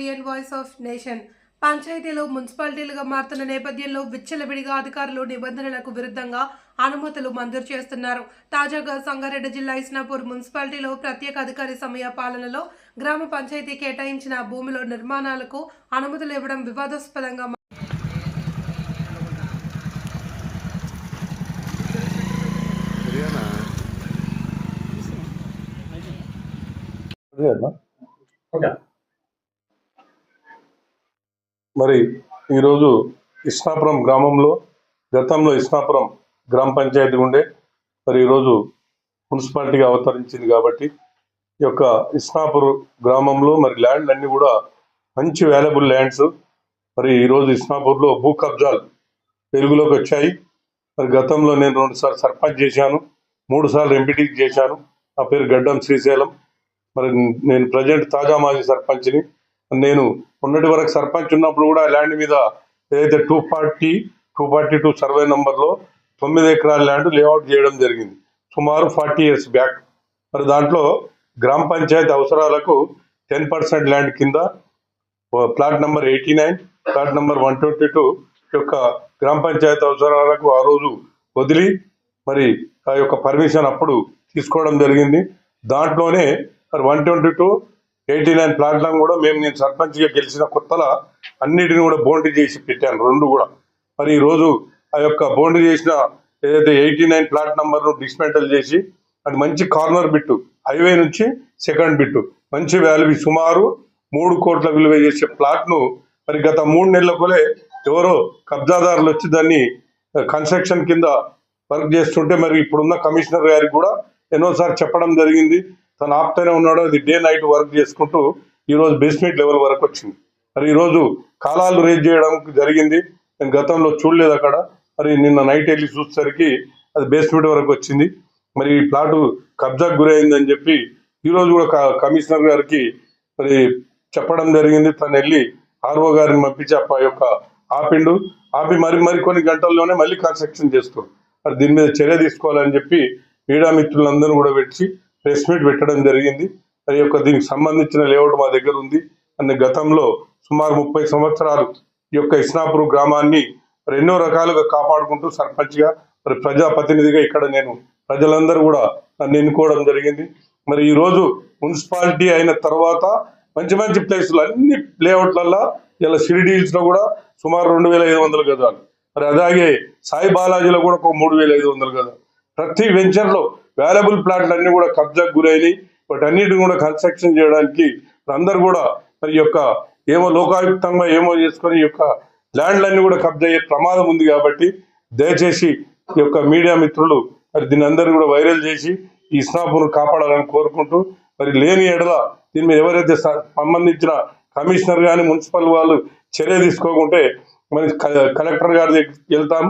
VN voice of nation. పంచాయతీలు మున్సిపాలిటీలుగా మారుతున్న నేపథ్యంలో విచ్చలవిడిగా అధికారులు నిబంధనలకు విరుద్ధంగా అనుమతులు మంజూరు చేస్తున్నారు. తాజాగా సంగారెడ్డి జిల్లా ఇస్నాపూర్ మున్సిపాలిటీలో ప్రత్యేక అధికారి సమయ పాలనలో గ్రామ పంచాయతీ కేటాయించిన భూమిలో నిర్మాణాలకు అనుమతులు ఇవ్వడం వివాదాస్పదంగా సరేనా? మరి ఈరోజు ఇస్నాపురం గ్రామంలో గతంలో ఇస్నాపురం గ్రామ పంచాయతీ ఉండే మరి ఈరోజు మున్సిపాలిటీగా అవతరించింది కాబట్టి ఈ యొక్క ఇస్నాపూర్ గ్రామంలో మరి ల్యాండ్లు అన్నీ కూడా మంచి వాల్యుబుల్ ల్యాండ్స్. మరి ఈరోజు ఇస్నాపూర్లో భూ కబ్జాలు వెలుగులోకి వచ్చాయి. మరి గతంలో నేను రెండుసార్లు సర్పంచ్ చేశాను మూడు సార్లు ఎంపీటీ చేశాను. నా పేరు గడ్డం శ్రీశైలం. మరి నేను ప్రజెంట్ తాజా మాజీ సర్పంచ్ని. నేను మొన్నటి వరకు సర్పంచ్ ఉన్నప్పుడు కూడా ల్యాండ్ మీద ఏదైతే two forty two forty two survey నంబర్లో తొమ్మిది ఎకరాల ల్యాండ్ లేఅవుట్ చేయడం జరిగింది. సుమారు ఫార్టీ ఇయర్స్ బ్యాక్. మరి దాంట్లో గ్రామ పంచాయతీ అవసరాలకు టెన్ పర్సెంట్ ల్యాండ్ కింద plot number eighty nine plot number one twenty two యొక్క గ్రామ పంచాయతీ అవసరాలకు ఆ రోజు వదిలి మరి ఆ యొక్క పర్మిషన్ అప్పుడు తీసుకోవడం జరిగింది. దాంట్లోనే మరి one twenty two eighty nine ప్లాట్లను కూడా మేము నేను సర్పంచ్గా గెలిచిన కొత్తల అన్నిటిని కూడా బౌండరీ చేసి పెట్టాను రెండు కూడా. మరి ఈ రోజు ఆ యొక్క బౌండరీ చేసిన ఏదైతే ఎయిటీ నైన్ ప్లాట్ నంబర్ను డిస్మెంటల్ చేసి అది మంచి కార్నర్ బిట్టు హైవే నుంచి సెకండ్ బిట్టు. మంచి వాల్యూ సుమారు మూడు కోట్ల విలువ చేసే ప్లాట్ను మరి గత మూడు నెలలకులే ఎవరో కబ్జాదారులు వచ్చి దాన్ని కన్స్ట్రక్షన్ కింద వర్క్ చేస్తుంటే మరి ఇప్పుడున్న కమిషనర్ గారికి కూడా ఎన్నోసార్లు చెప్పడం జరిగింది. తను ఆప్తూనే ఉన్నాడు. అది డే నైట్ వర్క్ చేసుకుంటూ ఈరోజు బేస్మెంట్ లెవెల్ వరకు వచ్చింది. మరి ఈరోజు కాలాలు రేజ్ చేయడం జరిగింది. నేను గతంలో చూడలేదు అక్కడ. మరి నిన్న నైట్ వెళ్ళి చూసేసరికి అది బేస్మెంట్ వరకు వచ్చింది. మరి ఈ ప్లాటు కబ్జాకు గురైందని చెప్పి ఈరోజు కూడా కమిషనర్ గారికి మరి చెప్పడం జరిగింది. తను వెళ్ళి ఆర్ఓ గారిని పంపించి ఆ యొక్క ఆపిండు. ఆపి మరి మరి కొన్ని గంటల్లోనే మళ్ళీ కన్స్ట్రక్షన్ చేస్తారు మరి దీని మీద చర్య తీసుకోవాలని చెప్పి మీడియా మిత్రులందరూ కూడా పెట్టి ప్రెస్ మీట్ పెట్టడం జరిగింది. మరి యొక్క దీనికి సంబంధించిన లేఅవుట్ మా దగ్గర ఉంది. అన్ని గతంలో సుమారు ముప్పై సంవత్సరాలు ఈ యొక్క ఇస్నాపూర్ గ్రామాన్ని మరి ఎన్నో రకాలుగా కాపాడుకుంటూ సర్పంచ్గా మరి ప్రజాప్రతినిధిగా ఇక్కడ నేను ప్రజలందరూ కూడా నన్ను ఎన్నుకోవడం జరిగింది. మరి ఈరోజు మున్సిపాలిటీ అయిన తర్వాత మంచి మంచి ప్లేసులు అన్ని లేఅవుట్లల్లో ఇలా షిరిడీస్లో కూడా సుమారు రెండు వేల ఐదు వందల గజాలు. మరి అలాగే సాయి బాలాజీలో కూడా ఒక మూడు వేల ఐదు వందల గజాలు. ప్రతి వెంచర్లో వాల్యుబుల్ ప్లాట్లు అన్ని కూడా కబ్జాకు గురైనవి వాటన్నిటిని కూడా కన్స్ట్రక్షన్ చేయడానికి అందరు కూడా మరి యొక్క ఏమో లోకాయుక్తంగా ఏమో చేసుకొని ఈ యొక్క ల్యాండ్లన్నీ కూడా కబ్జా అయ్యే ప్రమాదం ఉంది కాబట్టి దయచేసి ఈ యొక్క మీడియా మిత్రులు మరి దీన్ని అందరూ కూడా వైరల్ చేసి ఈ ఇస్నాపూర్ కాపాడాలని కోరుకుంటూ మరి లేని ఎడల దీని మీద ఎవరైతే సంబంధించిన కమిషనర్ కానీ మున్సిపల్ వాళ్ళు చర్య తీసుకోకుంటే మరి కలెక్టర్ గారి దగ్గరికి వెళ్తాం.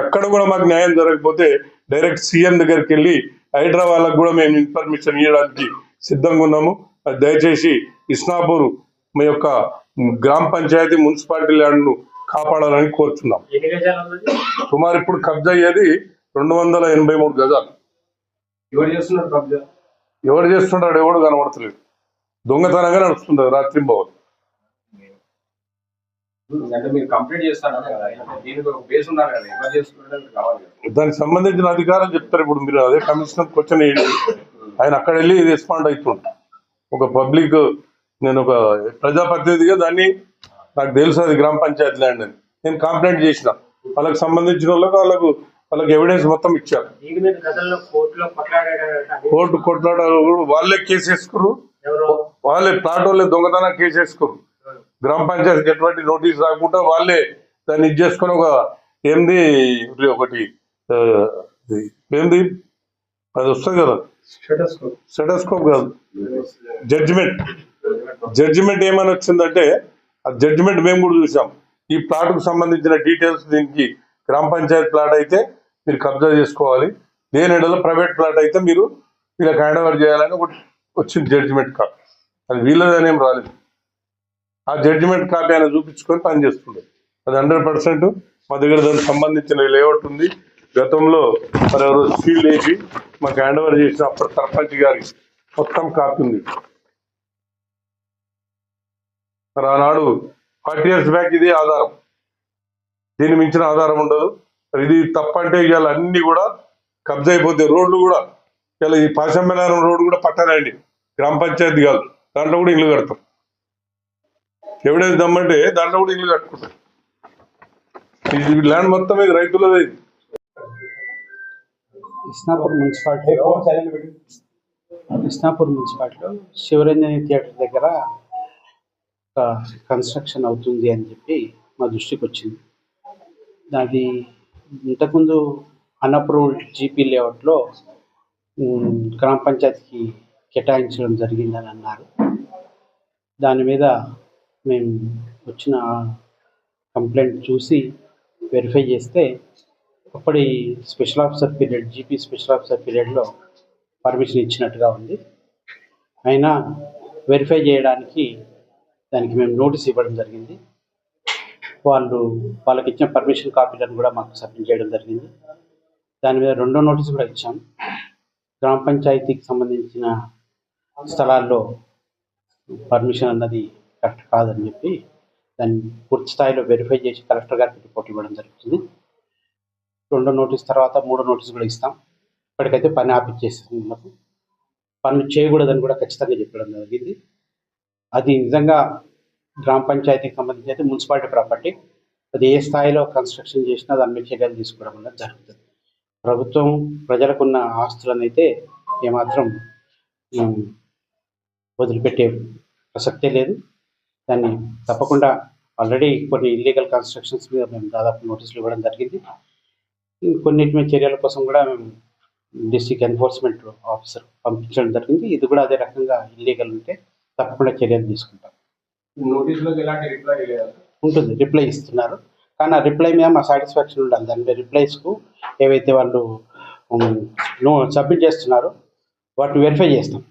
అక్కడ కూడా మాకు న్యాయం జరగకపోతే డైరెక్ట్ సీఎం దగ్గరికి వెళ్ళి హైదరాబాద్లకు కూడా మేము ఇన్ఫర్మేషన్ ఇవ్వడానికి సిద్ధంగా ఉన్నాము. దయచేసి ఇస్నాపూర్ మీ యొక్క గ్రామ పంచాయతీ మున్సిపాలిటీ ల్యాండ్ను కాపాడాలని ఉన్నది సుమారు ఇప్పుడు కబ్జా అయ్యేది రెండు వందల ఎనభై మూడు గజాలు. ఎవరు చేస్తున్నారు కబ్జా? ఎవడు చేస్తుంటాడు ఎవడు కనబడతలేదు. దొంగతనంగా నడుస్తుంది రాత్రి బాబు అంటే మీరు కంప్లీట్ చేస్తాను కదా. దీనికి ఒక బేస్ ఉన్నారు కదా. ఎవరు చేస్తున్నారు కావాలి కదా. దానికి సంబంధించిన అధికారులు చెప్తారు ఇప్పుడు మీరు. అదే కమిషనర్ క్వశ్చన్ వేయండి. ఆయన అక్కడ వెళ్ళి రెస్పాండ్ అవుతుంది. ఒక పబ్లిక్ నేను ఒక ప్రజాప్రతినిధిగా దాన్ని నాకు తెలుసు అది గ్రామ పంచాయతీ ల్యాండ్ అని. నేను కంప్లైంట్ చేసిన. వాళ్ళకి సంబంధించిన వాళ్ళకి వాళ్ళకు వాళ్ళకి ఎవిడెన్స్ మొత్తం ఇచ్చారు. దీని మీద గతంలో కోర్టులో కొట్లాడారు కోర్టు కొట్లాడారు వాళ్ళే కేసు వేసుకురు వాళ్ళే ప్లాట్ వాళ్ళే దొంగతనం కేసు వేసుకురు గ్రామ పంచాయతీకి ఎటువంటి నోటీస్ రాకుండా వాళ్ళే దాన్ని ఇది చేసుకొని ఒక ఏంది ఒకటి ఏంది? అది వస్తుంది కదా. స్టెటోస్కోప్. కాదు. జడ్జిమెంట్. జడ్జిమెంట్ ఏమని వచ్చిందంటే ఆ జడ్జిమెంట్ మేము కూడా చూసాం. ఈ ప్లాట్కు సంబంధించిన డీటెయిల్స్ దీనికి గ్రామ పంచాయతీ ప్లాట్ అయితే మీరు కబ్జా చేసుకోవాలి. లేని ఎడలో ప్రైవేట్ ప్లాట్ అయితే మీరు వీళ్ళకి హ్యాండ్ ఓవర్ చేయాలని ఒకటి వచ్చింది జడ్జిమెంట్ కాపీ అది వీళ్ళదనేం రాలేదు. ఆ జడ్జిమెంట్ కాపీ ఆయన చూపించుకొని పనిచేస్తుండే అది హండ్రెడ్ పర్సెంట్ మా దగ్గర దానికి సంబంధించిన లేఅవుట్ ఉంది. గతంలో మరి ఎవరో సీల్ వేసి మాకు హ్యాండ్ ఓవర్ చేసిన అప్పుడు సర్పంచ్ గారికి మొత్తం కాపీ ఉంది. మరి ఆనాడు ఫార్టీ ఇయర్స్ బ్యాక్ ఇదే ఆధారం. దీన్ని మించిన ఆధారం ఉండదు. ఇది తప్పంటే ఇవాళ అన్ని కూడా కబ్జా అయిపోతాయి రోడ్లు కూడా ఇలా ఈ పాశంబెలారం రోడ్డు కూడా పట్టాలండి గ్రామ పంచాయతీ కాదు. దాంట్లో కూడా ఇల్లు కడతాం ఎవిడెన్స్ దమ్మంటే దాంట్లో కూడా ఇల్లు కట్టుకుంటారు. ల్యాండ్ మొత్తం ఇది రైతులది ఇది. ఇస్నాపూర్ మున్సిపాలిటీలో ఇస్నాపూర్ మున్సిపాలిటీలో శివరంజని థియేటర్ దగ్గర ఒక కన్స్ట్రక్షన్ అవుతుంది అని చెప్పి మా దృష్టికి వచ్చింది. అది ఇంతకుముందు అన్అప్రూవ్డ్ జీపీ లేఅవుట్లో గ్రామ పంచాయతీకి కేటాయించడం జరిగిందని అన్నారు. దాని మీద మేము వచ్చిన కంప్లైంట్ చూసి వెరిఫై చేస్తే అప్పటి special officer period GP special officer పీరియడ్లో పర్మిషన్ ఇచ్చినట్టుగా ఉంది. అయినా వెరిఫై చేయడానికి దానికి మేము నోటీస్ ఇవ్వడం జరిగింది. వాళ్ళు వాళ్ళకి ఇచ్చిన పర్మిషన్ కాపీలను కూడా మాకు సబ్మిట్ చేయడం జరిగింది. దాని మీద రెండో నోటీస్ కూడా ఇచ్చాం. గ్రామ పంచాయతీకి సంబంధించిన స్థలాల్లో పర్మిషన్ అన్నది కరెక్ట్ కాదని చెప్పి దాన్ని పూర్తి స్థాయిలో వెరిఫై చేసి కలెక్టర్ గారికి రిపోర్ట్ ఇవ్వడం జరుగుతుంది. రెండో నోటీస్ తర్వాత మూడో నోటీస్ కూడా ఇస్తాం. ఇప్పటికైతే పని ఆపిచ్చేస్తుంది మనకు పనులు చేయకూడదని కూడా ఖచ్చితంగా చెప్పడం జరిగింది. అది నిజంగా గ్రామ పంచాయతీకి సంబంధించి అయితే మున్సిపాలిటీ ప్రాపర్టీ అది ఏ స్థాయిలో కన్స్ట్రక్షన్ చేసినా దాని మీద చర్యలు తీసుకోవడం అనేది జరుగుతుంది. ప్రభుత్వం ప్రజలకున్న ఆస్తులను అయితే ఏమాత్రం వదిలిపెట్టే ప్రసక్తే లేదు. దాన్ని తప్పకుండా ఆల్రెడీ కొన్ని ఇల్లీగల్ కన్స్ట్రక్షన్స్ మీద మేము దాదాపు నోటీసులు ఇవ్వడం జరిగింది. కొన్నిటి మీద చర్యల కోసం కూడా మేము డిస్ట్రిక్ట్ ఎన్ఫోర్స్మెంట్ ఆఫీసర్ పంపించడం జరిగింది. ఇది కూడా అదే రకంగా ఇల్లీగల్ ఉంటే తప్పకుండా చర్యలు తీసుకుంటాం. నోటీసులకు ఎలాంటి రిప్లై ఉంటుంది. రిప్లై ఇస్తున్నారు. కానీ ఆ రిప్లై మీద మా సాటిస్ఫాక్షన్ ఉండాలి. దాని మీద రిప్లైస్కు ఏవైతే వాళ్ళు సబ్మిట్ చేస్తున్నారో వాటిని వెరిఫై చేస్తాం.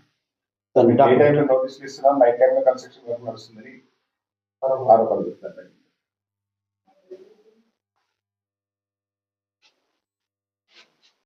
Document- టైంలో నోటీసులు ఇస్తున్నాం నైట్ టైంలో కన్స్ట్రక్షన్ వర్క్ నడుస్తుందని ఆరోపణలు చెప్తారు